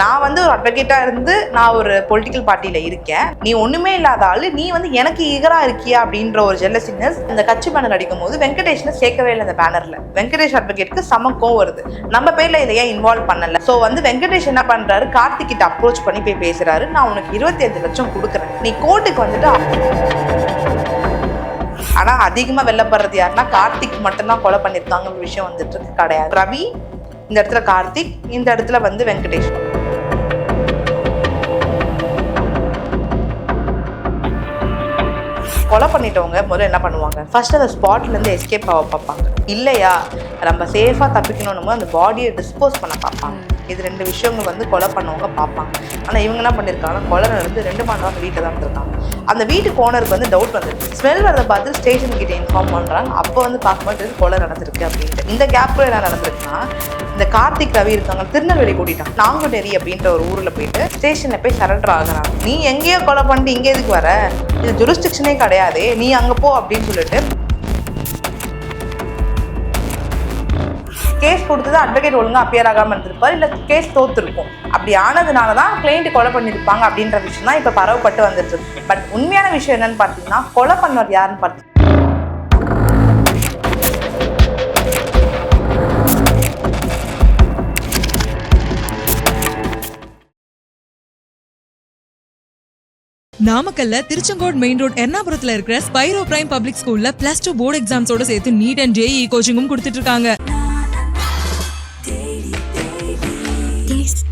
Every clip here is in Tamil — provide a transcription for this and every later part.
நான் வந்து ஒரு அட்வொகேட்டா இருந்து நான் ஒரு பொலிட்டிக்கல் பார்ட்டியில இருக்கேன். நீ ஒண்ணுமே இல்லாத ஆளு நீ வந்து எனக்கு ஈகரா இருக்கியா அப்படின்ற ஒரு ஜெல்லசினஸ் இந்த கட்சி பேனர் அடிக்கும் போது வெங்கடேஷ்னு சேர்க்கவே இல்லை அந்த பேனர்ல வெங்கடேஷ் அட்வொகேட்க்கு சம கோவம் வருது. நம்ம பேர்ல இதை ஏன் இன்வால்வ் பண்ணல? சோ வந்து வெங்கடேஷ் என்ன பண்றாரு? கார்த்திக் கிட்ட அப்ரோச் பண்ணி போய் பேசுறாரு. நான் உனக்கு இருபத்தி அஞ்சு லட்சம் கொடுக்குறேன். நீ கோர்ட்டுக்கு வந்துட்டு ஆனா அதிகமா வெள்ளப்படுறது யாருன்னா கார்த்திக் மட்டும்தான் கொலை பண்ணிருக்காங்க விஷயம் வந்துட்டு இருக்கு. கிடையாது. ரவி இந்த இடத்துல கார்த்திக் இந்த இடத்துல வந்து வெங்கடேஷ். கொலை பண்ணிட்டவங்க முதல்ல என்ன பண்ணுவாங்க? ஃபர்ஸ்ட் அந்த ஸ்பாட்ல இருந்து எஸ்கேப் ஆக பார்ப்பாங்க. இல்லையா? நம்ம சேஃபா தப்பிக்கணும் அந்த பாடியை டிஸ்போஸ் பண்ண பார்ப்பாங்க. இது ரெண்டு விஷயங்கள் வந்து கொலை பண்ணவங்க பார்ப்பாங்க. ஆனால் இவங்க என்ன பண்ணியிருக்காங்கன்னா கொலை நடந்து ரெண்டு மணி நேரம் வீட்டில் தான் இருந்திருக்காங்க அந்த வீட்டுக்கு ஓனருக்கு வந்து டவுட் வந்துருக்கு ஸ்மெல் வரதை பார்த்து ஸ்டேஷன் கிட்ட இன்ஃபார்ம் பண்ணுறாங்க அப்போ வந்து பார்க்கும்போது கொலை நடந்திருக்கு அப்படின்ட்டு. இந்த கேப்பில் என்ன நடந்திருக்குன்னா இந்த கார்த்திக் ரவி இருக்காங்க திருநெல்வேலி கூட்டிட்டாங்க நாங்குநேரி அப்படின்ற ஒரு ஊரில் போயிட்டு ஸ்டேஷனில் போய் சரண்டர் ஆகுறாங்க. நீ எங்கேயோ கொலை பண்ணிட்டு இங்கே எதுக்கு வர? இது ஜுரிஸ்டிக்ஷனே கிடையாது. நீ அங்கே போ அப்படின்னு சொல்லிட்டு கேஸ் கொடுத்தது அட்வொகேட் ஒழுங்காக அப்பியர் ஆகாமல் இருந்திருப்பார் இல்லை கேஸ் தோத்துருக்கும். அப்படி ஆனதுனால தான் கிளைண்ட் கொலை பண்ணியிருப்பாங்க அப்படின்ற விஷயம் தான் இப்போ பரவப்பட்டு வந்துட்டு பட் உண்மையான விஷயம் என்னன்னு பார்த்தீங்கன்னா கொலை பண்ணவர் யாருன்னு பார்த்து நாமக்கல்ல திருச்செங்கோடு மெயின் ரோட் எர்ணாபுரத்துல இருக்கிற ஸ்பைரோ பிரைம் பப்ளிக் ஸ்கூல்ல பிளஸ் டூ போர்டு எக்ஸாம்ஸோட சேர்த்து நீட் அண்ட் ஜேஇ கோச்சிங்கும் கொடுத்துட்டு இருக்காங்க.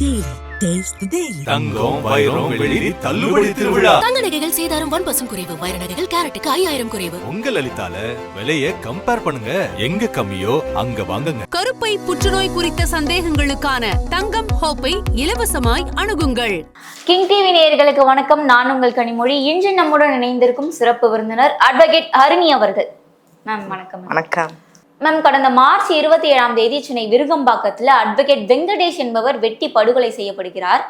Taste Daily. Taste the Daily. தங்கம் வைரம் வெளிரி தள்ளுபடி திருவிழா. தங்க நகைகள் சேதாரம் ஒன் பர்சன்ட் குறைவு. வைர நகைகள் கேரட்டுக்கு ஐயாயிரம் குறைவு. உங்க லலிதால விலைய கம்பேர் பண்ணுங்க. எங்க கம்மியோ அங்க வாங்குங்க. கருப்பை புற்றுநோய் குறித்த சந்தேகங்களுக்கான தங்கம் ஹோப்பை இலவசமாய் அணுகுங்கள். கிங் டிவி நேயர்களுக்கு வணக்கம். நான் உங்கள் கனிமொழி. இன்று நம்முடன் இணைந்திருக்கும் சிறப்பு விருந்தினர் அட்வொகேட் ஹரிணி அவர்கள். மேம் வணக்கம். வணக்கம். மேம் கடந்த மார்ச் இருபத்தி ஏழாம் தேதி சென்னை விருகம்பாக்கத்துல அட்வொகேட் வெங்கடேஷ் என்பவர் வெட்டி படுகொலை செய்யப்படுகிறார்.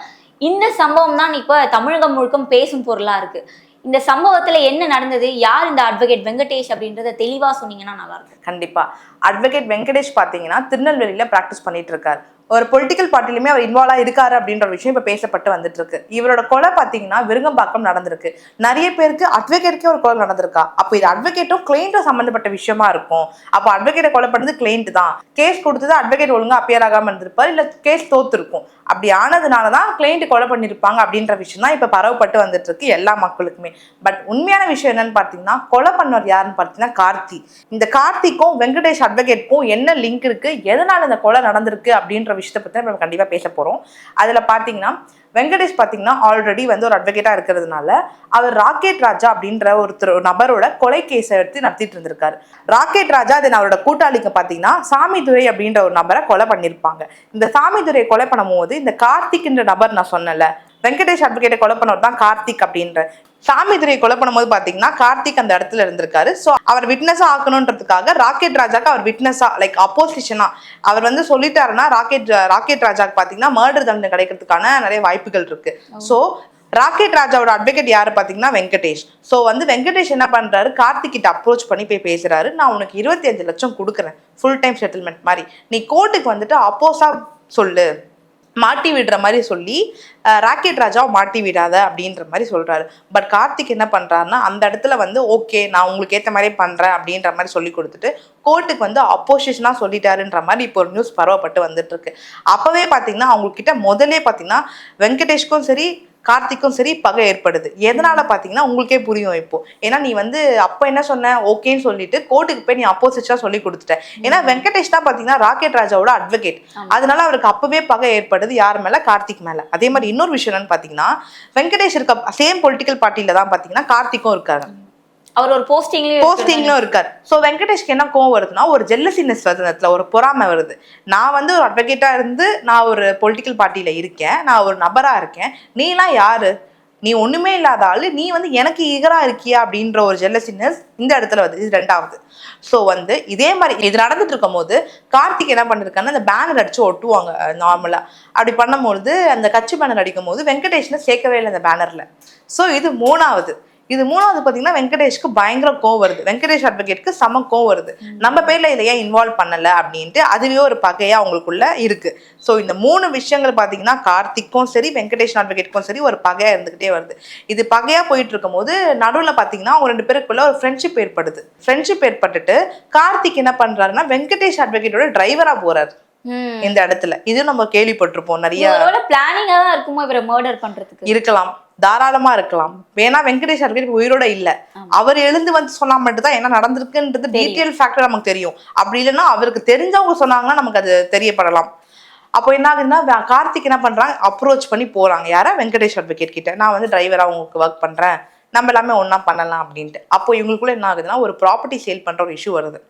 இந்த சம்பவம் தான் இப்ப தமிழகம் முழுக்கம் பேசும் பொருளா இருக்கு. இந்த சம்பவத்துல என்ன நடந்தது? யார் இந்த அட்வொகேட் வெங்கடேஷ் அப்படின்றத தெளிவா சொன்னீங்கன்னா நல்லா இருக்கும். கண்டிப்பா. அட்வொகேட் வெங்கடேஷ் பாத்தீங்கன்னா திருநெல்வேலியில பிராக்டிஸ் பண்ணிட்டு இருக்காரு. ஒரு பொலிட்டிக்கல் பார்ட்டிலுமே அவர் இன்வால்வ் இருக்காரு அப்படின்ற விஷயம் இப்ப பேசப்பட்டு வந்துட்டு இருக்கு இவரோட கொலை பாத்தீங்கன்னா விருங்கம்பாக்கம் நடந்திருக்கு. நிறைய பேருக்கு அட்வொகேட்கே ஒரு கொலை நடந்திருக்கா? அப்போ இது அட்வொகேட்டும் கிளைண்ட்டும் சம்பந்தப்பட்ட விஷயமா இருக்கும். அப்போ அட்வொகேட்டை கொலை பண்ணது கிளைண்ட் தான். கேஸ் கொடுத்தது அட்வொகேட் ஒழுங்கா அப்பியர் ஆகாம இருந்திருப்பார் இல்ல கேஸ் தோத்துருக்கும். அப்படி ஆனதுனால தான் கிளைண்ட் கொலை பண்ணியிருப்பாங்க அப்படின்ற விஷயம் தான் இப்போ பரவப்பட்டு வந்துட்டு இருக்கு எல்லா மக்களுக்குமே. பட் உண்மையான விஷயம் என்னன்னு பார்த்தீங்கன்னா கொலை பண்ணவர் யாருன்னு பார்த்தீங்கன்னா கார்த்தி. இந்த கார்த்திக்கும் வெங்கடேஷ் அட்வொகேட்க்கும் என்ன லிங்க் இருக்கு? எதனால இந்த கொலை நடந்திருக்கு அப்படின்ற விஷயத்தை பற்றி நம்ம கண்டிப்பாக பேச போகிறோம் அதில் பார்த்தீங்கன்னா வெங்கடேஷ் பார்த்தீங்கன்னா ஆல்ரெடி வந்து ஒரு அட்வொகேட்டாக இருக்கிறதுனால அவர் ராக்கெட் ராஜா அப்படின்ற ஒருத்தர் நபரோட கொலை கேஸை எடுத்து நடத்திட்டு இருந்திருக்காரு. ராக்கெட் ராஜா தென் அவரோட கூட்டாளிக்கு பாத்தீங்கன்னா சாமிதுரை அப்படின்ற ஒரு நபரை கொலை பண்ணியிருப்பாங்க. இந்த சாமிதுரையை கொலை பண்ணும்போது இந்த கார்த்திக்ன்ற நபர் நான் சொன்னல வெங்கடேஷ் அட்வொகேட்டை கொலை பண்ணவர் தான் கார்த்திக் அப்படின்ற சாமிதுரையை கொலை பண்ணும்போது பாத்தீங்கன்னா கார்த்திக் அந்த இடத்துல இருந்திருக்காரு. ஸோ அவர் விட்னஸா ஆக்கணுன்றதுக்காக ராக்கெட் ராஜாக்கு அவர் விட்னஸா லைக் அப்போசிஷனா அவர் வந்து சொல்லிட்டாருன்னா ராக்கெட் ராக்கெட் ராஜாக்கு பாத்தீங்கன்னா மர்டர் தண்டனை கிடைக்கிறதுக்கான நிறைய வாய்ப்புகள் இருக்கு. ஸோ ராக்கெட் ராஜாவோட அட்வொகேட் யாரு பாத்தீங்கன்னா வெங்கடேஷ். ஸோ வந்து வெங்கடேஷ் என்ன பண்றாரு? கார்த்திக் கிட்ட அப்ரோச் பண்ணி போய் பேசுறாரு. நான் உனக்கு இருபத்தி அஞ்சு லட்சம் கொடுக்குறேன். ஃபுல் டைம் செட்டில்மெண்ட் மாதிரி. நீ கோர்ட்டுக்கு வந்துட்டு அப்போஸா சொல்லு. மாட்டி விடுற மாதிரி சொல்லி ராக்கெட் ராஜாவை மாட்டி விடாத அப்படின்ற மாதிரி சொல்றாரு. பட் கார்த்திக் என்ன பண்றாருன்னா அந்த இடத்துல வந்து ஓகே நான் உங்களுக்கு ஏற்ற மாதிரி பண்றேன் அப்படின்ற மாதிரி சொல்லி கொடுத்துட்டு கோர்ட்டுக்கு வந்து அப்போசிஷனா சொல்லிட்டாருன்ற மாதிரி இப்போ ஒரு நியூஸ் பரவப்பட்டு வந்துட்டு இருக்கு. அப்பவே பாத்தீங்கன்னா அவங்க கிட்ட முதலே பாத்தீங்கன்னா வெங்கடேஷ்க்கும் சரி கார்த்திக்கும் சரி பகை ஏற்படுது. எதனால பாத்தீங்கன்னா உங்களுக்கே புரியும் இப்போ. ஏன்னா நீ வந்து அப்ப என்ன சொன்ன? ஓகேன்னு சொல்லிட்டு கோர்ட்டுக்கு போய் நீ அப்போசிட்டா சொல்லி கொடுத்துட்ட. ஏன்னா வெங்கடேஷ் தான் பாத்தீங்கன்னா ராக்கெட் ராஜாவோட அட்வொகேட் அதனால அவருக்கு அப்பவே பகை ஏற்படுது யார் மேல? கார்த்திக் மேல. அதே மாதிரி இன்னொரு விஷயம் என்னன்னு பாத்தீங்கன்னா வெங்கடேஷ் இருக்க சேம் பொலிட்டிக்கல் பார்ட்டில தான் பாத்தீங்கன்னா கார்த்திக்கும் இருக்காரு. அவர் ஒரு போஸ்டிங்லயும் போஸ்டிங்லும் இருக்காரு. ஸோ வெங்கடேஷ்க்கு என்ன கோவம் வருதுன்னா ஒரு ஜெல்லசினஸ் வருது இடத்துல ஒரு பொறாமை வருது. நான் வந்து ஒரு அட்வொகேட்டா இருந்து நான் ஒரு பொலிட்டிக்கல் பார்ட்டியில இருக்கேன். நான் ஒரு நபரா இருக்கேன். நீலாம் யாரு? நீ ஒண்ணுமே இல்லாத ஆளு. நீ வந்து எனக்கு ஈகரா இருக்கியா? அப்படின்ற ஒரு ஜெல்லசினஸ் இந்த இடத்துல வருது. இது ரெண்டாவது. ஸோ வந்து இதே மாதிரி இது நடந்துட்டு இருக்கும் போது கார்த்திக் என்ன பண்ணிருக்காருன்னா அந்த பேனர் அடிச்சு ஒட்டுவாங்க நார்மலா அப்படி பண்ணும்போது அந்த கட்சி பேனர் அடிக்கும் போது வெங்கடேஷனை சேர்க்கவே இல்லை அந்த பேனர்ல ஸோ இது மூணாவது. இது மூணாவது பாத்தீங்கன்னா வெங்கடேஷ்க்கு பயங்கர கோவம் வருது. வெங்கடேஷ் அட்வொகேட்க்கு செம கோவம் வருது. நம்ம பேர்ல இதை ஏன் இன்வால்வ் பண்ணல அப்படின்ட்டு அதுலயே ஒரு பகையா அவங்களுக்குள்ள இருக்கு. ஸோ இந்த மூணு விஷயங்கள் பாத்தீங்கன்னா கார்த்திக்கும் சரி வெங்கடேஷ் அட்வொகேட்க்கும் சரி ஒரு பகையா இருந்துகிட்டே வருது. இது பகையா போயிட்டு இருக்கும்போது நடுவுல பாத்தீங்கன்னா அவங்க ரெண்டு பேருக்குள்ள ஒரு ஃப்ரெண்ட்ஷிப் ஏற்படுது. ஃப்ரெண்ட்ஷிப் ஏற்பட்டுட்டு கார்த்திக் என்ன பண்றாருன்னா வெங்கடேஷ் அட்வொகேட்டோட டிரைவரா போறாரு. இந்த இடத்துல. இது நம்ம கேள்விப்பட்டிருப்போம் நிறைய. பிளானிங்கா தான் இருக்குமோ இவரை மர்டர் பண்றதுக்கு? இருக்கலாம். தாராளமா இருக்கலாம். வேணா வெங்கடேஷ் அட்வொகேட் உயிரோட இல்ல. அவர் எழுந்து வந்து சொன்னா மட்டும் தான் என்ன நடந்திருக்குன்றது டீட்டெயில் ஃபேக்டர் நமக்கு தெரியும். அப்படி இல்லைன்னா அவருக்கு தெரிஞ்சவங்க சொன்னாங்கன்னா நமக்கு அது தெரியப்படலாம். அப்போ என்ன ஆகுதுன்னா கார்த்திக் என்ன பண்றாங்க? அப்ரோச் பண்ணி போறாங்க. யாரா? வெங்கடேஷ் அட்வொகேட் கிட்ட. நான் வந்து டிரைவரா உங்களுக்கு ஒர்க் பண்றேன். நம்ம எல்லாமே ஒண்ணா பண்ணலாம் அப்படின்ட்டு. அப்போ இவங்களுக்குள்ள என்ன ஆகுதுன்னா ஒரு ப்ராப்பர்ட்டி சேல் பண்ற ஒரு இஷ்யூ வருது.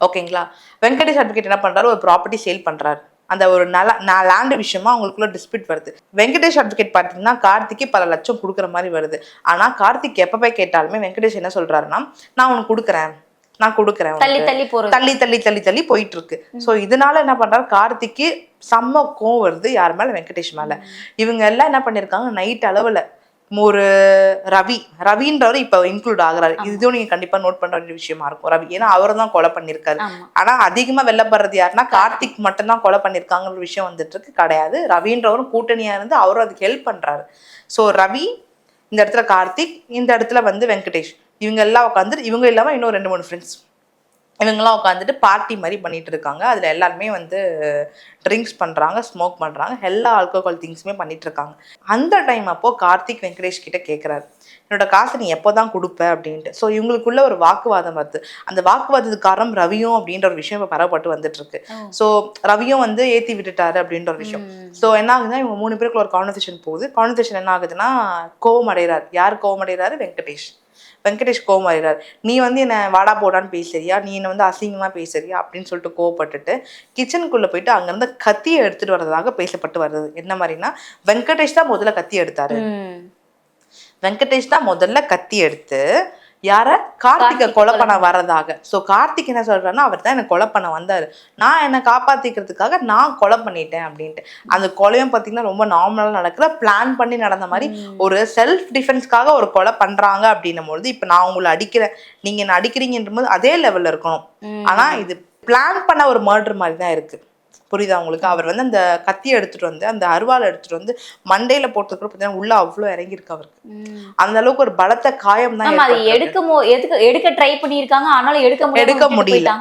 ஓகேங்களா? வெங்கடேஷ் அட்வொகேட் என்ன பண்றாரு? ஒரு ப்ராப்பர்ட்டி சேல் பண்றாரு. அந்த ஒரு நில நான் லேண்ட் விஷயமா அவங்களுக்குள்ள டிஸ்பியூட் வருது. வெங்கடேஷ் அட்வொகேட் பார்த்தீங்கன்னா கார்த்திக்கு பல லட்சம் கொடுக்குற மாதிரி வருது. ஆனா கார்த்திக் எப்ப போய் கேட்டாலுமே வெங்கடேஷ் என்ன சொல்றாருன்னா நான் உனக்கு கொடுக்குறேன். நான் கொடுக்குறேன் தள்ளி. தள்ளி போறது. தள்ளி தள்ளி தள்ளி தள்ளி போயிட்டு இருக்கு ஸோ இதனால என்ன பண்றாரு கார்த்திக்கு செம்ம கோவம் வருது யார் மேல? வெங்கடேஷ் மேல. இவங்க எல்லாம் என்ன பண்ணிருக்காங்க நைட் அளவுல ஒரு ரவி ரவின்றவர் இப்ப இன்க்ளூட் ஆகுறாரு. இதுவும் நீங்க கண்டிப்பா நோட் பண்ண வேண்டிய விஷயமா இருக்கும். ரவி ஏன்னா அவர் தான் கொலை பண்ணிருக்காரு. ஆமா. ஆனா அதிகமா வெள்ளப்படுறது யாருன்னா கார்த்திக் மட்டும்தான் கொலை பண்ணிருக்காங்கிற ஒரு விஷயம் வந்துட்டு இருக்கு. கிடையாது. ரவின்றவரும் கூட்டணியா இருந்து அவரும் அதுக்கு ஹெல்ப் பண்றாரு. ஸோ ரவி இந்த இடத்துல கார்த்திக் இந்த இடத்துல வந்து வெங்கடேஷ். இவங்க எல்லாம் உட்காந்து இவங்க இல்லாம இன்னும் ரெண்டு மூணு ஃப்ரெண்ட்ஸ் இவங்கெல்லாம் உட்காந்துட்டு பார்ட்டி மாதிரி பண்ணிட்டு இருக்காங்க அதுல எல்லாருமே வந்து ட்ரிங்க்ஸ் பண்றாங்க ஸ்மோக் பண்றாங்க. எல்லா ஆல்கோஹால் திங்ஸுமே பண்ணிட்டு இருக்காங்க அந்த டைம் அப்போ கார்த்திக் வெங்கடேஷ் கிட்ட கேட்குறாரு என்னோட காசை நீ எப்போதான் கொடுப்ப? அப்படின்ட்டு. ஸோ இவங்களுக்குள்ள ஒரு வாக்குவாதம் வருது. அந்த வாக்குவாதத்துக்கு காரணம் ரவியும் அப்படின்ற ஒரு விஷயம் இப்போ பரவப்பட்டு வந்துட்டு இருக்கு ஸோ ரவியும் வந்து ஏத்தி விட்டுட்டாரு அப்படின்ற ஒரு விஷயம். ஸோ என்ன ஆகுதுன்னா இவங்க மூணு பேருக்குள்ள ஒரு கான்வர்சேஷன் போகுது. கான்வர்சேஷன் என்ன ஆகுதுன்னா கோவம் அடைகிறார் யார் கோவம் அடைகிறாரு வெங்கடேஷ். வெங்கடேஷ் கோவம் அடைகிறார் நீ வந்து என்ன வாடா போடான்னு பேசுறியா? நீ என்ன வந்து அசிங்கமா பேசுறியா? அப்படின்னு சொல்லிட்டு கோவப்பட்டுட்டு கிச்சனுக்குள்ள போயிட்டு அங்கிருந்து கத்தியை எடுத்துட்டு வர்றதாக பேசப்பட்டு வருது என்ன மாதிரினா வெங்கடேஷ் தான் முதல்ல கத்தி எடுத்தாரு. வெங்கடேஷ் தான் முதல்ல கத்தி எடுத்து யார? கார்த்திகை கொலை பண்ண வர்றதாக. ஸோ கார்த்திக் என்ன சொல்றாருன்னா அவர் தான் எனக்கு கொலை பண்ண வந்தாரு. நான் என்னை காப்பாத்திக்கிறதுக்காக நான் கொலை பண்ணிட்டேன் அப்படின்ட்டு. அந்த கொலையும் பார்த்தீங்கன்னா ரொம்ப நார்மலாக நடக்கல பிளான் பண்ணி நடந்த மாதிரி ஒரு செல்ஃப் டிஃபென்ஸ்க்காக ஒரு கொலை பண்றாங்க அப்படின்னும் பொழுது இப்போ நான் உங்களை அடிக்கிறேன் நீங்க என்ன அடிக்கிறீங்கன்ற போது அதே லெவல்ல இருக்கணும். ஆனா இது பிளான் பண்ண ஒரு மர்டர் மாதிரி தான் இருக்கு. புரியுதா உங்களுக்கு அவர் வந்து அந்த கத்தியை எடுத்துட்டு வந்து அந்த அருவாளை எடுத்துட்டு வந்து மண்டையில போட்டதுக்கு பார்த்தீங்கன்னா உள்ள அவ்வளோ இறங்கியிருக்கு அவருக்கு. அந்த அளவுக்கு ஒரு பலத்த காயம் தான் அது ஏற்பட்டிருக்கு. எடுக்க மோ எடுக்க ட்ரை பண்ணிருக்காங்க ஆனாலும் எடுக்க எடுக்க முடியல.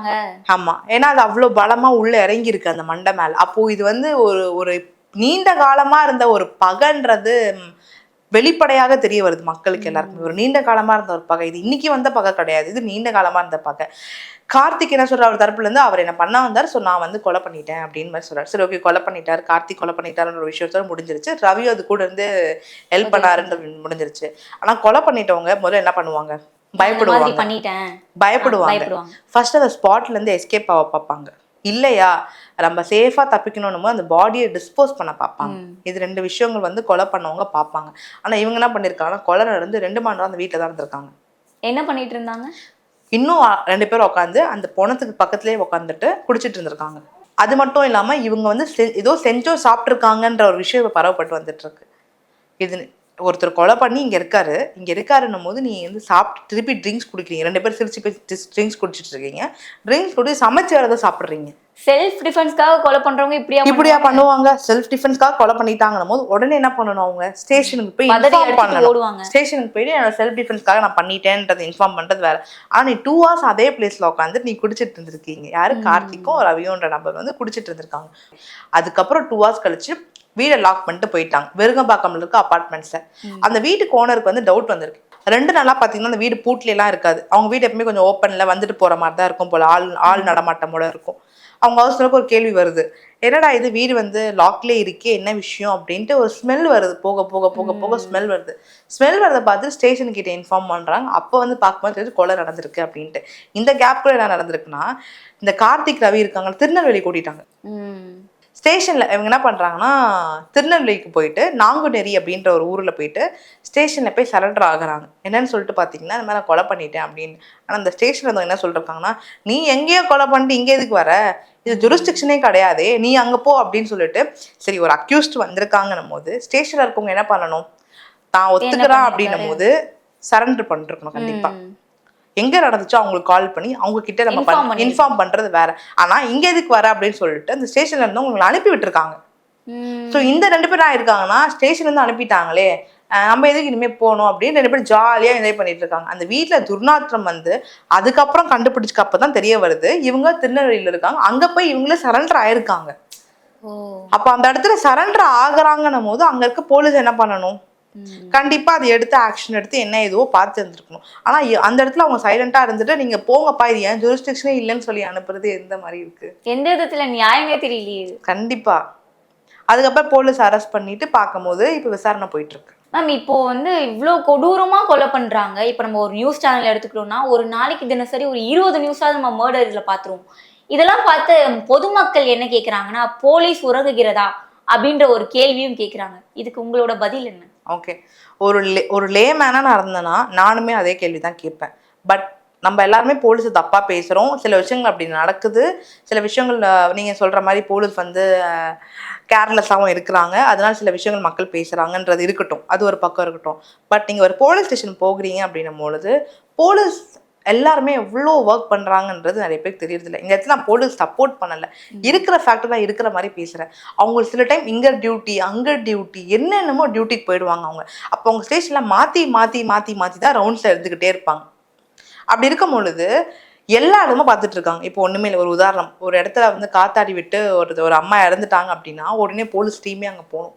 ஆமா ஏன்னா அது அவ்வளோ பலமா உள்ள இறங்கி இருக்கு அந்த மண்டை மேல அப்போ இது வந்து ஒரு ஒரு நீண்ட காலமா இருந்த ஒரு பகைன்றது வெளிப்படையாக தெரிய வருது மக்களுக்கு எல்லாருக்குமே. ஒரு நீண்ட காலமா இருந்த ஒரு பகை. இது இன்னைக்கு வந்த பகை கிடையாது. இது நீண்ட காலமா இருந்த பகை. கார்த்திக் என்ன சொல்ற அவர் தரப்புல இருந்து அவர் என்ன பண்ண வந்தார்? ஸோ நான் வந்து கொலை பண்ணிட்டேன் அப்படின்னு மாதிரி சொல்றாரு. சரி ஓகே கொலை பண்ணிட்டாரு. கார்த்திக் கொலை பண்ணிட்டாருன்ற ஒரு விஷயத்தோட முடிஞ்சிருச்சு. ரவி அது கூட இருந்து ஹெல்ப் பண்ணாருன்ற முடிஞ்சிருச்சு. ஆனா கொலை பண்ணிட்டவங்க முதல்ல என்ன பண்ணுவாங்க? பயப்படுவாங்க. பயப்படுவாங்க. ஃபர்ஸ்ட் அந்த ஸ்பாட்ல இருந்து எஸ்கேப் ஆக பார்ப்பாங்க இல்லையா? நம்ம சேஃபா தப்பிக்கணும் அந்த பாடியை டிஸ்போஸ் பண்ண பார்ப்பாங்க இது ரெண்டு விஷயங்கள் வந்து கொலை பண்ணவங்க பார்ப்பாங்க ஆனா இவங்க என்ன பண்ணிருக்காங்கன்னா கொலை நடந்து ரெண்டு மணி நேரம் அந்த வீட்டில் தான் இருந்திருக்காங்க. என்ன பண்ணிட்டு இருந்தாங்க? இன்னும் ரெண்டு பேரும் உட்காந்து அந்த பொணத்துக்கு பக்கத்துலேயே உட்காந்துட்டு குடிச்சிட்டு இருந்திருக்காங்க. அது மட்டும் இல்லாம இவங்க வந்து ஏதோ செஞ்சோ சாப்பிட்ருக்காங்கன்ற ஒரு விஷயம் பரவப்பட்டு வந்துட்டு இருக்கு. இது ஒருத்தர் கொலை பண்ணி இங்க இருக்காரு. இங்க இருக்காருன்னும் போது நீ வந்து சாப்பிட்டு திருப்பி ட்ரிங்க்ஸ் குடிக்கிறீங்க. ரெண்டு பேரும் சிரிச்சு பேசி ட்ரிங்க்ஸ் குடிச்சிட்டு இருக்கீங்க. ட்ரிங்க்ஸ் குடிச்சு சமைச்சு வரதை சாப்பிட்றீங்க. செல்ஃப் டிஃபென்ஸ்க்காக கொலை பண்றவங்க இப்படியா இப்படியா பண்ணுவாங்க? செல்ஃப் டிஃபென்ஸ்க்காக கொலை பண்ணிட்டாங்கன்னும் போது உடனே என்ன பண்ணணும் அவங்க? ஸ்டேஷனுக்கு போய் இன்ஃபார்ம் பண்ணணும். ஸ்டேஷனுக்கு போயிட்டு என்னோட செல்ஃப் டிஃபென்ஸ்க்காக நான் பண்ணிட்டேன்றதை இன்ஃபார்ம் பண்றது வேற. ஆனா நீ டூ ஹவர்ஸ் அதே பிளேஸ்ல உட்காந்து நீ குடிச்சிட்டு இருந்திருக்கீங்க. யாரு கார்த்திக்கும் ரவியோன்ற நபர் வந்து குடிச்சிட்டு இருந்திருக்காங்க. அதுக்கப்புறம் டூ ஹவர்ஸ் கழிச்சு வீடை லாக் பண்ணிட்டு போயிட்டாங்க. வெறுங்கம்பாக்கம்ல இருக்க அபார்ட்மெண்ட்ஸ்ல அந்த வீட்டுக்கு ஓனருக்கு வந்து டவுட் வந்திருக்கு. ரெண்டு நாளா பாத்தீங்கன்னா அந்த வீடு பூட்ல எல்லாம் இருக்காது. அவங்க வீடு எப்பவுமே கொஞ்சம் ஓப்பன்ல வந்துட்டு போற மாதிரி தான் இருக்கும் போல. ஆள் ஆள் நடமாட்டமோட இருக்கும். அவங்க ஹவுஸ்க்கு ஒரு கேள்வி வருது. என்னடா இது வீடு வந்து லாக்லேயே இருக்கே என்ன விஷயம் அப்படின்ட்டு ஒரு ஸ்மெல் வருது. போக போக போக போக ஸ்மெல் வருது. ஸ்மெல் வரதை பார்த்து ஸ்டேஷன் கிட்ட இன்ஃபார்ம் பண்றாங்க. அப்போ வந்து பார்க்கும்போது தெரியுது கொலை நடந்திருக்கு அப்படின்ட்டு. இந்த கேப்குள்ள என்ன நடந்திருக்குன்னா இந்த கார்த்திக் ரவி இருக்காங்க திருநெல்வேலி கூட்டிட்டாங்க. ஸ்டேஷன்ல இவங்க என்ன பண்றாங்கன்னா திருநெல்வேலிக்கு போயிட்டு நாங்குநேரி அப்படின்ற ஒரு ஊர்ல போயிட்டு ஸ்டேஷன்ல போய் சரண்டர் ஆகுறாங்க. என்னன்னு சொல்லிட்டு பாத்தீங்கன்னா இந்த மாதிரி நான் கொலை பண்ணிட்டேன் அப்படின்னு. ஆனா அந்த ஸ்டேஷன்ல இருந்தவங்க என்ன சொல்லிருக்காங்கன்னா நீ எங்கேயோ கொலை பண்ணிட்டு இங்க எதுக்கு வர? இது ஜுரிஸ்டிக்ஷனே கிடையாதே. நீ அங்க போ அப்படின்னு சொல்லிட்டு சரி ஒரு அக்யூஸ்ட் வந்திருக்காங்கன்னும் போது ஸ்டேஷன்ல இருக்கவங்க என்ன பண்ணணும்? தான் ஒத்துக்கிறான் அப்படின்னும் போது சரண்டர் பண்ணிருக்கணும் கண்டிப்பா. ம். எங்க நடந்துச்சோ அவங்களுக்கு கால் பண்ணி அவங்க கிட்ட நம்ம. இன்ஃபார்ம் பண்றது வேற. ஆனா இங்க எதுக்கு வர அப்படின்னு சொல்லிட்டு அந்த ஸ்டேஷன்ல இருந்து உங்களை அனுப்பி விட்டுருக்காங்க. ஸோ இந்த ரெண்டு பேரும் இருக்காங்கன்னா ஸ்டேஷன்ல இருந்து அனுப்பிட்டாங்களே நம்ம எதுக்கு இனிமே போகணும் அப்படின்னு ரெண்டு பேரும் ஜாலியா என்ஜாய் பண்ணிட்டு இருக்காங்க. அந்த வீட்ல துர்நாற்றம் வந்து அதுக்கப்புறம் கண்டுபிடிச்சுக்க அப்பதான் தெரிய வருது. இவங்க திருநெல்வேலியில இருக்காங்க. அங்க போய் இவங்களே சரண்டர் ஆயிருக்காங்க. அப்ப அந்த இடத்துல சரண்டர் ஆகுறாங்கன்னும் போது அங்க இருக்க போலீஸ் என்ன பண்ணணும்? கண்டிப்பா அதை எடுத்து ஆக்ஷன் எடுத்து என்ன ஏதுவோ பார்த்து இருந்திருக்கணும். ஆனா அந்த இடத்துல அவங்க சைலண்டா இருந்துட்டு நீங்க போங்கப்பா இது ஏன் ஜூரிஸ்டிக்ஷனே இல்லைன்னு சொல்லி அனுப்புறது எந்த மாதிரி இருக்கு? எந்த விதத்துல நியாயமே தெரியலையே கண்டிப்பா. அதுக்கப்புறம் போலீஸ் அரெஸ்ட் பண்ணிட்டு பார்க்கும்போது இப்ப விசாரணை போயிட்டு இருக்கு மேம் இப்போ வந்து இவ்வளோ கொடூரமா கொலை பண்றாங்க. இப்போ நம்ம ஒரு நியூஸ் சேனல் எடுத்துக்கிட்டோம்னா ஒரு நாளைக்கு தினசரி ஒரு இருபது நியூஸாவது நம்ம மர்டர் இதில் பார்த்துருவோம் இதெல்லாம் பார்த்து பொதுமக்கள் என்ன கேட்குறாங்கன்னா போலீஸ் உறங்குகிறதா? அப்படின்ற ஒரு கேள்வியும் கேட்குறாங்க இதுக்கு உங்களோட பதில் என்ன? ஓகே ஒரு லே ஒரு லேமேனாக நான் இருந்தேன்னா நானுமே அதே கேள்வி தான் கேட்பேன். பட் நம்ம எல்லாருமே போலீஸ் தப்பாக பேசுகிறோம் சில விஷயங்கள் அப்படி நடக்குது. சில விஷயங்கள் நீங்கள் சொல்கிற மாதிரி போலீஸ் வந்து கேர்லெஸ்ஸாகவும் இருக்கிறாங்க. அதனால் சில விஷயங்கள் மக்கள் பேசுகிறாங்கன்றது இருக்கட்டும். அது ஒரு பக்கம் இருக்கட்டும். பட் நீங்கள் ஒரு போலீஸ் ஸ்டேஷன் போகிறீங்க அப்படின்னும் பொழுது போலீஸ் எல்லாருமே எவ்வளோ ஒர்க் பண்ணுறாங்கன்றது நிறைய பேருக்கு தெரியறதில்ல. இந்த இடத்துல நான் போலீஸ் சப்போர்ட் பண்ணலை. இருக்கிற ஃபேக்டர் தான் இருக்கிற மாதிரி பேசுகிறேன் அவங்க சில டைம் இங்கே டியூட்டி அங்கே டியூட்டி என்னென்னமோ டியூட்டிக்கு போயிடுவாங்க அவங்க. அப்போ அவங்க ஸ்டேஷனில் மாற்றி மாற்றி மாற்றி மாற்றி தான் ரவுண்ட்ஸில் எடுத்துக்கிட்டே இருப்பாங்க. அப்படி இருக்கும் பொழுது எல்லா இடமும் பார்த்துட்டு இருக்காங்க. இப்போ ஒன்றுமே இல்லை. ஒரு உதாரணம். ஒரு இடத்துல வந்து காத்தாடி விட்டு ஒரு ஒரு அம்மா இறந்துட்டாங்க அப்படின்னா உடனே போலீஸ் டீமே அங்கே போகணும்.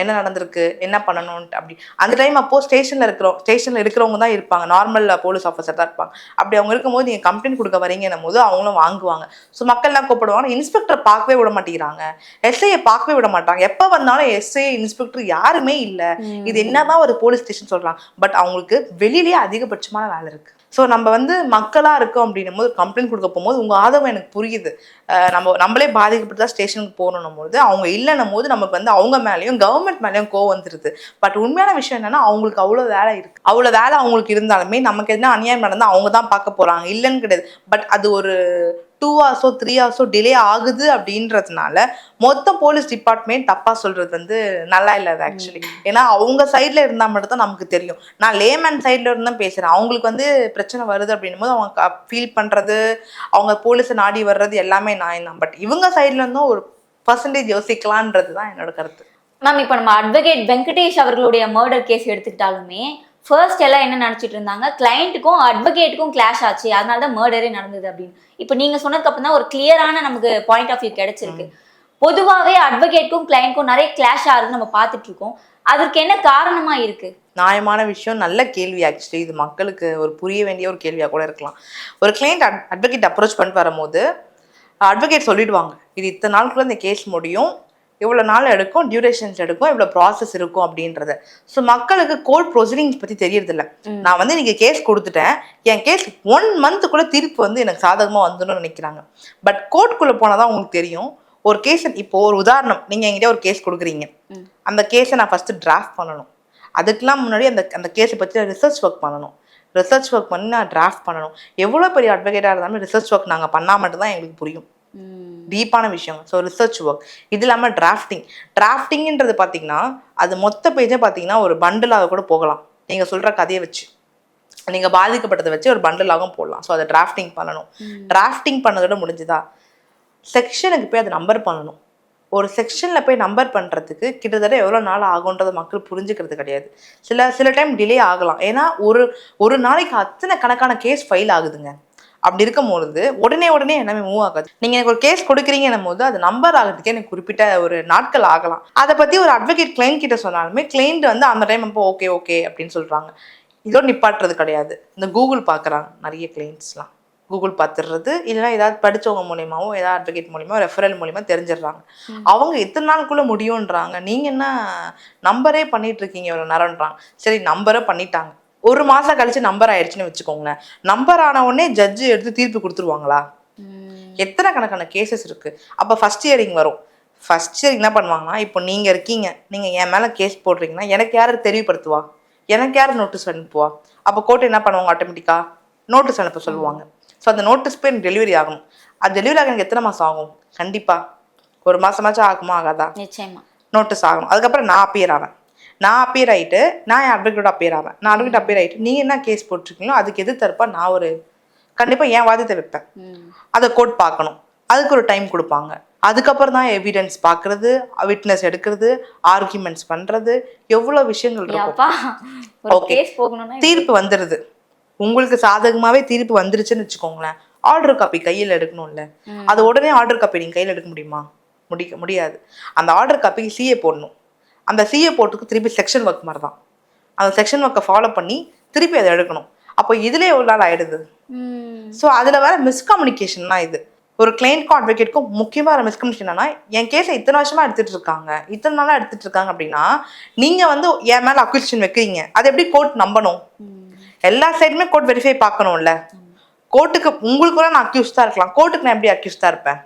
என்ன நடந்திருக்கு என்ன பண்ணணும்ட்டு அப்படி. அந்த டைம் அப்போ ஸ்டேஷன்ல இருக்கிறோம் ஸ்டேஷன்ல இருக்கிறவங்க தான் இருப்பாங்க. நார்மல் போலீஸ் ஆஃபீஸர் தான் இருப்பாங்க. அப்படி அவங்க இருக்கும்போது நீங்க கம்ப்ளைண்ட் கொடுக்க வரீங்கன்னும் போது அவங்களும் வாங்குவாங்க. ஸோ மக்கள்லாம் கூப்பிடுவாங்க. இன்ஸ்பெக்டர் பார்க்கவே விட மாட்டேங்கிறாங்க. எஸ்ஐயை பார்க்கவே விட மாட்டாங்க. எப்போ வந்தாலும் எஸ்ஐ இன்ஸ்பெக்டர் யாருமே இல்லை. இது என்னதான் ஒரு போலீஸ் ஸ்டேஷன் சொல்றாங்க. பட் அவங்களுக்கு வெளியிலேயே அதிகபட்சமான வேலை இருக்கு. ஸோ நம்ம வந்து மக்களாக இருக்கோம் அப்படின்னும் போது கம்ப்ளைண்ட் கொடுக்க போகும்போது உங்கள் ஆதரவு எனக்கு புரியுது. நம்ம நம்மளே பாதிக்கப்பட்டு தான் ஸ்டேஷனுக்கு போகணும் போது அவங்க இல்லைன்னும் போது நமக்கு வந்து அவங்க மேலேயும் கவர்மெண்ட் மேலேயும் கோவம் வந்துடுது பட் உண்மையான விஷயம் என்னென்னா அவங்களுக்கு அவ்வளோ வேலை இருக்குது அவ்வளோ வேலை அவங்களுக்கு இருந்தாலுமே நமக்கு என்ன அநியாயம் நடந்தால் அவங்க தான் பார்க்க போகிறாங்க இல்லைன்னு கிடையாது. பட் அது ஒரு டூ ஹவர்ஸோ த்ரீ ஹவர்ஸோ டிலே ஆகுது அப்படின்றதுனால மொத்த போலீஸ் டிபார்ட்மெண்ட் தப்பா சொல்றது வந்து நல்லா இல்லை அது ஆக்சுவலி ஏன்னா அவங்க சைட்ல இருந்தா மட்டும் தான் நமக்கு தெரியும். நான் லேமேன் சைட்ல இருந்து தான் பேசுறேன். அவங்களுக்கு வந்து பிரச்சனை வருது அப்படின்னும் போது அவங்க ஃபீல் பண்றது அவங்க போலீஸை நாடி வர்றது எல்லாமே நான் தான். பட் இவங்க சைட்ல இருந்தும் ஒரு பர்சன்டேஜ் யோசிக்கலான்றது தான் என்னோட கருத்து. மேம் இப்போ நம்ம அட்வொகேட் வெங்கடேஷ் அவர்களுடைய மர்டர் கேஸ் எடுத்துக்கிட்டாலுமே ஃபர்ஸ்ட் எல்லாம் என்ன நினைச்சிட்டு இருந்தாங்க? கிளைண்ட்டுக்கும் அட்வொகேட்டுக்கும் கிளாஷ் ஆச்சு. அதனால தான் மர்டரே நடந்தது அப்படின்னு. இப்போ நீங்க சொன்னதுக்கு அப்புறம் தான் ஒரு கிளியரான நமக்கு பாயிண்ட் ஆஃப் வியூ கிடைச்சிருக்கு. பொதுவாகவே அட்வொகேட்க்கும் கிளைண்ட்க்கும் நிறைய கிளாஷ் ஆகுதுன்னு நம்ம பார்த்துட்டு இருக்கோம். அதற்கு என்ன காரணமா இருக்கு? நியாயமான விஷயம் நல்ல கேள்வி ஆக்சுவலி இது மக்களுக்கு ஒரு புரிய வேண்டிய ஒரு கேள்வியாக கூட இருக்கலாம். ஒரு கிளைண்ட் அட்வொகேட் அப்ரோச் பண்ணிட்டு வரும்போது அட்வொகேட் சொல்லிடுவாங்க. இது இத்தனை நாளுக்குள்ள இந்த கேஸ் முடியும். இவ்வளோ நாள் எடுக்கும் டியூரேஷன்ஸ் எடுக்கும் இவ்வளோ ப்ராசஸ் இருக்கும் அப்படின்றத. ஸோ மக்களுக்கு கோர்ட் ப்ரொசீடிங்ஸ் பற்றி தெரியறதில்ல. நான் வந்து நீங்கள் கேஸ் கொடுத்துட்டேன். என் கேஸ் ஒன் மந்த்துக்குள்ளே தீர்ப்பு வந்து எனக்கு சாதகமாக வந்துடும் நினைக்கிறாங்க. பட் கோர்ட்டுக்குள்ளே போனால் தான் உங்களுக்கு தெரியும். ஒரு கேஸ் இப்போ ஒரு உதாரணம். நீங்கள் என்கிட்ட ஒரு கேஸ் கொடுக்குறீங்க. அந்த கேஸை நான் ஃபஸ்ட்டு டிராஃப்ட் பண்ணணும். அதுக்கெல்லாம் முன்னாடி அந்த அந்த கேஸை பற்றி ரிசர்ச் ஒர்க் பண்ணணும். ரிசர்ச் ஒர்க் பண்ணி நான் டிராஃப்ட் பண்ணணும். எவ்வளோ பெரிய அட்வொகேட்டாக இருந்தாலும் ரிசர்ச் ஒர்க் நாங்கள் பண்ணால் மட்டும்தான் எங்களுக்கு புரியும். டீப்பான விஷயம். ஸோ ரிசர்ச் ஒர்க் இது இல்லாமல் டிராஃப்டிங் டிராஃப்டிங்ன்றது பார்த்தீங்கன்னா அது மொத்த பேஜே பார்த்தீங்கன்னா ஒரு பண்டிலாக கூட போகலாம். நீங்கள் சொல்கிற கதையை வச்சு. நீங்கள் பாதிக்கப்பட்டதை வச்சு ஒரு பண்டிலாகவும் போடலாம். ஸோ அதை டிராஃப்டிங் பண்ணணும். டிராஃப்டிங் பண்ணதோட முடிஞ்சுதா? செக்ஷனுக்கு போய் அதை நம்பர் பண்ணணும். ஒரு செக்ஷனில் போய் நம்பர் பண்ணுறதுக்கு கிட்டத்தட்ட எவ்வளோ நாள் ஆகுன்றதை மக்கள் புரிஞ்சுக்கிறது கிடையாது. சில சில டைம் டிலே ஆகலாம். ஏன்னா ஒரு ஒரு நாளைக்கு அத்தனை கணக்கான கேஸ் ஃபைல் ஆகுதுங்க. அப்படி இருக்கும்பொழுது உடனே உடனே எல்லாமே மூவ் ஆகாது. நீங்கள் எனக்கு ஒரு கேஸ் கொடுக்குறீங்கன்னும் போது அது நம்பர் ஆகிறதுக்கே எனக்கு குறிப்பிட்ட ஒரு நாட்கள் ஆகலாம். அதை பற்றி ஒரு அட்வொகேட் கிளைண்ட் கிட்ட சொன்னாலுமே கிளைண்ட் வந்து அந்த டைம் அப்போ ஓகே ஓகே அப்படின்னு சொல்கிறாங்க இதோட நிப்பாட்டுறது கிடையாது. இந்த கூகுள் பார்க்குறாங்க நிறைய கிளைண்ட்ஸ்லாம் கூகுள் பார்த்துடுறது இல்லைன்னா ஏதாவது படிச்சவங்க மூலியமாவோ ஏதாவது அட்வொகேட் மூலியமா ரெஃபரல் மூலியமா தெரிஞ்சிடுறாங்க. அவங்க எத்தனை நாளுக்குள்ள முடியும்ன்றாங்க நீங்க என்ன நம்பரே பண்ணிட்டு இருக்கீங்க இவ்வளவு நேரம்ன்றாங்க. சரி நம்பரே பண்ணிட்டாங்க. ஒரு மாசம் கழிச்சு நம்பர் ஆயிடுச்சுன்னு வச்சுக்கோங்களேன். நம்பர் ஆன உடனே ஜட்ஜு எடுத்து தீர்ப்பு கொடுத்துருவாங்களா? எத்தனை கணக்கான கேசஸ் இருக்கு? அப்போ ஃபர்ஸ்ட் இயரிங் வரும். ஃபர்ஸ்ட் இயரிங் என்ன பண்ணுவாங்கன்னா இப்போ நீங்க இருக்கீங்க. நீங்க என் மேல கேஸ் போடுறீங்கன்னா எனக்கு யாரு தெரியப்படுத்துவா எனக்கு யார் நோட்டீஸ் அனுப்புவா? அப்போ கோர்ட் என்ன பண்ணுவாங்க ஆட்டோமேட்டிக்கா நோட்டீஸ் அனுப்ப சொல்லுவாங்க. ஸோ அந்த நோட்டீஸ் போய் டெலிவரி ஆகணும். அது டெலிவரி ஆக எனக்கு எத்தனை மாதம் ஆகும்? கண்டிப்பா. ஒரு மாசமாச்சும் ஆகுமா? ஆகாதா? நிச்சயமா. நோட்டீஸ் ஆகணும். அதுக்கப்புறம் நான் அப்பியர் ஆவேன். நான் அப்பியர் ஆயிட்டு நான் என் அட்வொகேட் அப்பியர் ஆவேன். நான் அட்வொகேட் அப்பியர் ஆயிட்டு நீங்க என்ன கேஸ் போட்டிருக்கீங்களோ அதுக்கு எது தரப்பா நான் ஒரு கண்டிப்பா என் வாதத்தை வைப்பேன். அதை கோர்ட் பார்க்கணும். அதுக்கு ஒரு டைம் கொடுப்பாங்க. அதுக்கப்புறம் தான் எவிடன்ஸ் பார்க்கறது விட்னஸ் எடுக்கிறது ஆர்குமெண்ட்ஸ் பண்றது எவ்வளோ விஷயங்கள் இருக்கும். போகணும்னா தீர்ப்பு வந்துடுது உங்களுக்கு சாதகமாவே தீர்ப்பு வந்துருச்சுன்னு வச்சுக்கோங்களேன். ஆர்டர் காப்பி கையில் எடுக்கணும்ல. அது உடனே ஆர்டர் காப்பி நீங்க கையில் எடுக்க முடியுமா? முடிக்க முடியாது. அந்த ஆர்டர் காப்பிக்கு சிஏ போடணும். அந்த சிஏ போட்டுக்கு திருப்பி செக்ஷன் ஒர்க் மாதிரி தான் அந்த செக்ஷன் ஒர்க்கை ஃபாலோ பண்ணி திருப்பி அதை எடுக்கணும். அப்போ இதுல எவ்வளோ நாள் ஆயிடுது. ஸோ அதில் வர மிஸ்கம்யூனிகேஷன் தான் இது. ஒரு கிளைண்ட்க்கும் அட்வொகேட்க்கும் முக்கியமாக வர மிஸ்கம்யூனிகேஷன் என்னன்னா என் கேஸை இத்தனை வருஷமா எடுத்துட்டு இருக்காங்க. இத்தனை நாளா எடுத்துட்டு இருக்காங்க அப்படின்னா நீங்க வந்து என் மேல அக்யூஷன் வைக்கிறீங்க. அது எப்படி கோர்ட் நம்பணும்? எல்லா சைடுமே கோர்ட் வெரிஃபை பார்க்கணும்ல. கோர்ட்டுக்கு உங்களுக்கு கூட நான் அக்யூஸ் தான் இருக்கலாம். கோர்ட்டுக்கு நான் எப்படி அக்யூஸ் தான் இருப்பேன்?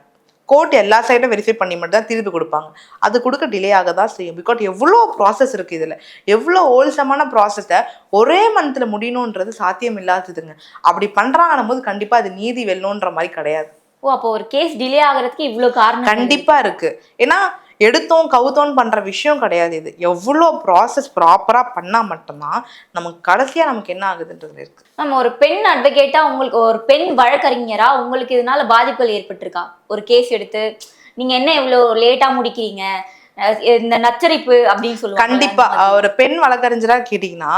கோர்ட் எல்லா சைடும் வெரிஃபை பண்ணி மட்டும் தான் தீர்ப்பு கொடுப்பாங்க. அது கொடுக்க டிலே ஆக தான் செய்யும். பிகாஸ் எவ்வளோ ப்ராசஸ் இருக்குது இதில். எவ்வளோ ஹோல்சமான ப்ராசஸை ஒரே மந்த்தில் முடியணுன்றது சாத்தியம் இல்லாததுங்க அப்படி பண்ணுறாங்கன்னும் போது கண்டிப்பாக அது நீதி வெல்லணுன்ற மாதிரி கிடையாது. ஓ அப்போ ஒரு கேஸ் டிலே ஆகுறதுக்கு இவ்வளவு காரணம் கண்டிப்பா இருக்கு. ஏன்னா எடுத்தோம் கவுத்தோன்னு பண்ணுற விஷயம் கிடையாது இது. எவ்வளோ ப்ராசஸ் ப்ராப்பராக பண்ணால் மட்டும்தான் நமக்கு கடைசியாக நமக்கு என்ன ஆகுதுன்றது இருக்கு. நம்ம ஒரு பெண் அட்வொகேட்டாக உங்களுக்கு ஒரு பெண் வழக்கறிஞரா உங்களுக்கு இதனால பாதிப்புகள் ஏற்பட்டிருக்கா? ஒரு கேஸ் எடுத்து நீங்கள் என்ன இவ்வளோ லேட்டாக முடிக்கிறீங்க? இந்த நச்சரிப்பு அப்படின்னு சொல்லுவாங்க கண்டிப்பா. ஒரு பெண் வழக்கறிஞரா கேட்டீங்கன்னா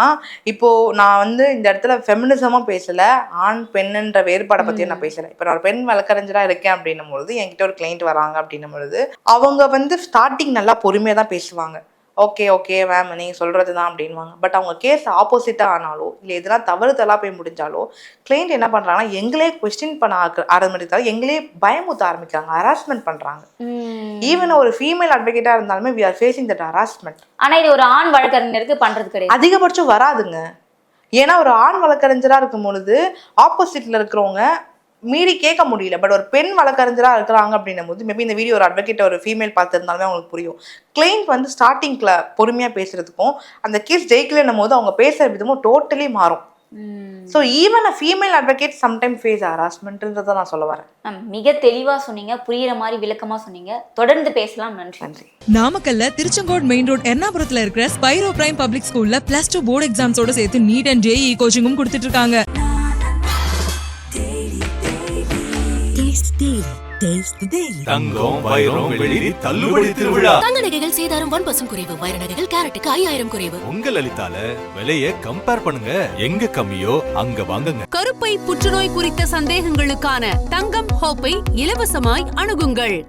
இப்போ நான் வந்து இந்த இடத்துல ஃபெமினிசமா பேசல ஆண் பெண்ணுன்ற வேறுபாடை பத்தியும் நான் பேசல. இப்போ நான் ஒரு பெண் வழக்கறிஞரா இருக்கேன் அப்படின்னும் பொழுது என்கிட்ட ஒரு கிளைண்ட் வராங்க அப்படின்னும் பொழுது அவங்க வந்து ஸ்டார்டிங் நல்லா பொறுமையா தான் பேசுவாங்க. ஓகே ஓகே மேம் நீங்கள் சொல்கிறது தான் அப்படின்வாங்க பட் அவங்க கேஸ் ஆப்போசிட்டாக ஆனாலோ இல்லை எதனா தவறுதலாக போய் முடிஞ்சாலோ கிளைண்ட் என்ன பண்ணுறாங்கன்னா எங்களே கொஸ்டின் பண்ண ஆரம்பித்தாலும் எங்களே பயமுத்த ஆரம்பிக்கிறாங்க. ஹராஸ்மெண்ட் பண்ணுறாங்க. ஈவன் ஒரு ஃபீமேல் அட்வொகேட்டாக இருந்தாலுமே we are facing that harassment ஆனா இது ஒரு ஆண் வழக்கறிஞருக்கு பண்றது கிடையாது. அதிகபட்சம் வராதுங்க. ஏன்னா ஒரு ஆண் வழக்கறிஞரா இருக்கும் பொழுது ஆப்போசிட்ல இருக்கிறவங்க மீறி கேட்க முடியல. பட் ஒரு பெண் வழக்கறிஞரா இருக்கிறாங்க அப்படின்னும் போது மேபி இந்த வீடியோ ஒரு அட்வொகேட் ஒரு ஃபீமேல் பார்த்துருந்தாலுமே அவங்களுக்கு புரியும். கிளைண்ட் வந்து ஸ்டார்டிங்ல பொறுமையா பேசுறதுக்கும் அந்த கேஸ் ஜெயிக்கலன்னும் போது அவங்க பேசுற விதமும் டோட்டலி மாறும். ம். So even a female advocate sometime face ஹராஸ்மெண்ட்ன்றதை நான் சொல்ல வரேன். மிக தெளிவா சொன்னீங்க புரியுற மாதிரி விளக்கமா சொன்னீங்க. தொடர்ந்து பேசலாம். நன்றி. நன்றி. நாமக்கல்ல திருச்செங்கோடு மெயின் ரோட் எர்ணாபுரத்துல இருக்கிற ஸ்பைரோ பிரைம் பப்ளிக் ஸ்கூல்ல பிளஸ் டூ போர்டு எக்ஸாம்ஸோட சேர்த்து நீட் அண்ட் ஜேஇ கோச்சிங்கும் கொடுத்துட்டு இருக்காங்க. தங்கம் வைரம் வெள்ளி தள்ளுபடி திருவிழா. தங்க நகைகள் சேதாரம் ஒன் பர்சன்ட் குறைவு வைர நகைகள் கேரட்டுக்கு ஐயாயிரம் குறைவு. உங்க லலிதால விலைய கம்பேர் பண்ணுங்க. எங்க கம்மியோ அங்க வாங்குங்க. கருப்பை புற்றுநோய் குறித்த சந்தேகங்களுக்கான தங்கம் ஹோப்பை இலவசமாய் அணுகுங்கள்.